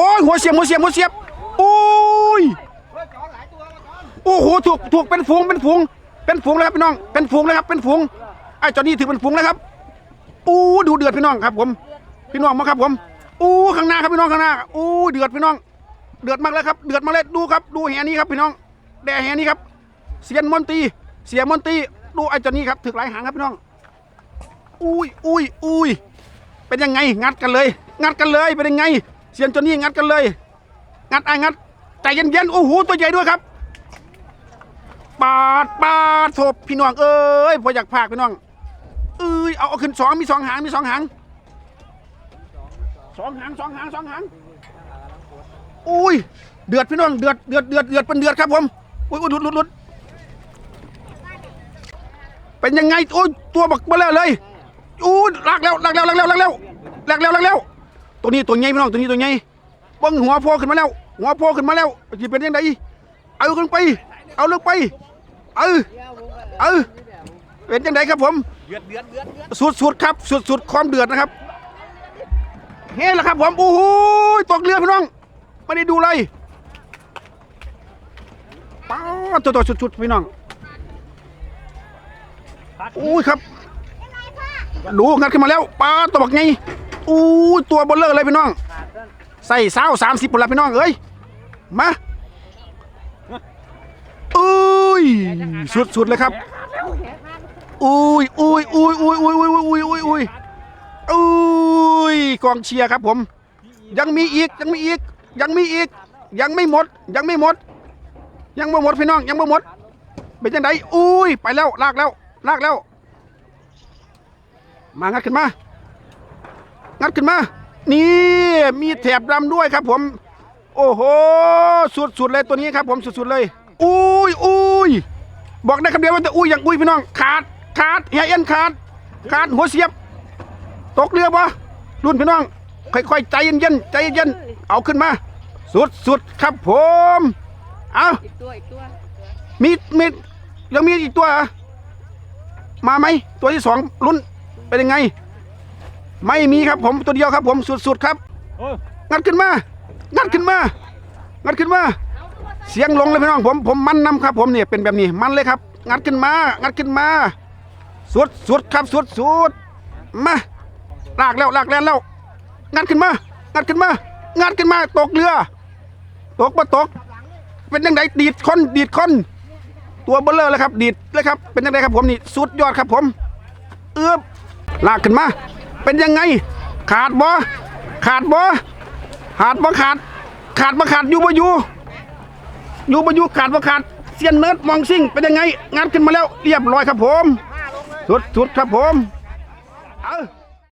โอ้ยหัวเสียบหัวเสียบหัวเสียบโอ้ยโอ้โหถูกถูกเป็นฝูงเป็นฝูง เป็นฝูงเลยครับพี่น้องเป็นฝูงเลยครับเป็นฝูงไอ้จอนี่ถือเป็นฝูงเลยครับอู้ดูเดือดพี่น้องครับ ผม พี่น้องมาครับ ผมอู้ข้างหน้าครับพี่น้องข้างหน้าอู้เดือดพี่น้อง เดือดมากเลยครับ เดือดมากเลยดูครับ ดูแหนี้ครับพี่น้องแด่แหนี้ครับ เสียนมอนตีเสียมอนตีดูไอ้จอนี่ครับถึกหลายหางครับพี่น้องอุ้ยอุ้ยอุ้ยเป็นยังไงงัดกันเลย งัดกันเลยเป็นยังไง เสียนจนนี่งัดกันเลย งัดไอ้งัดใจเย็นๆโอ้โหตัวใหญ่ด้วยครับ ปาดปาดศพพี่น้องเอ้ยพออยากพากพี่น้องเอ้ยเอาเอาขึ้นสองมีสองหางมีสองหางสองหางสองหางสองหางอุ้ยเดือดพี่น้องเดือดเดือดเดือดเดือดเป็นเดือดครับผมอุ้ยอุ้ยหลุดหลุดหลุดเป็นยังไงโอ้ยตัวบักเบลอเลยอู้ลากแล้วลากแล้วลากแล้วลากแล้วลากแล้วลากแล้ว ตัวนี้ตัวใหญ่พี่น้องตัวนี้ตัวใหญ่เบิ้งหัวโผล่ขึ้นมาแล้ว หัวโผล่ขึ้นมาแล้วจะเป็นยังไงเอาขึ้นไป เอาลึกไปเออเออเป็นยังไงครับผมเดือดเดือดเดือดเดือดสุดๆครับ สุดๆความเดือดนะครับเฮ้ละครับผมโอ้โหตกเรือพี่น้องไม่ได้ดูเลยป้าดตัวๆสุดๆพี่น้องอุ้ยครับดูงัดขึ้นมาแล้วปลาตัวบักไง อู้ยตัวบลเลอร์เลยพี่น้อง ใส่เศร้าสามสิบคนละพี่น้องเอ้ยมาอุ้ยสุดๆเลยครับอุ้ยอุ้ยอุ้ยอุ้ยอุ้ยอุ้ยอุ้ยอุ้ยอุ้ยอุ้ยกองเชียร์ครับผม ยังมีอีกยังมีอีก ยังมีอีก ยังไม่หมด ยังไม่หมด ยังไม่หมดพี่น้องยังไม่หมดเป็นยังไงอุ้ยไปแล้วลากแล้วลากแล้ว มางัดขึ้นมา งัดขึ้นมา นี่ มีแถบดำด้วยครับผม โอ้โห สุดๆเลยตัวนี้ครับผมสุดๆเลย อุ้ยอุ้ยบอกได้คำเดียวว่าแต่อุ้ยอย่างอุ้ยพี่น้องขาดขาดเฮียเอ็นขาดขาดหัวเสียบ ตกเรือปะรุ่นพี่น้อง ค่อยๆ ใจเย็นๆใจเย็นๆเอาขึ้นมา สุดๆครับผมเอาอีกตัวอีกตัวมีมียังมีอีกตัวเหรอมาไหมตัวที่สองลุ้นเป็นยังไง ไม่มีครับผมตัวเดียวครับผมสุดๆครับโอ้ยงัดขึ้นมา งัดขึ้นมา งัดขึ้นมา เสียงลงเลยพี่น้องผมผมมันนำครับ ผมเนี่ยเป็นแบบนี้มันเลยครับ งัดขึ้นมา งัดขึ้นมา สุดสุดครับสุดสุดมาลากแล้วลากแล้วแล้ว งัดขึ้นมา งัดขึ้นมา งัดขึ้นมา ตกเรือ ตกมาตก เป็นยังไงดีดคนดีดคนตัวเบลเลอร์เลยครับ ดีดเลยครับ เป็นยังไงครับผมนี่สุดยอดครับผม เอื้อบลากขึ้นมา เป็นยังไง ขาดบ่ขาดบ่ขาดบ่ขาด ขาดบ่ขาดอยู่บ่อยู่อยู่บ่อยู่ขาดบ่ขาดเซียนเนิร์ดมองซิ่งเป็นยังไงงัดขึ้นมาแล้วเรียบร้อยครับผม สุดสุดครับผม เออ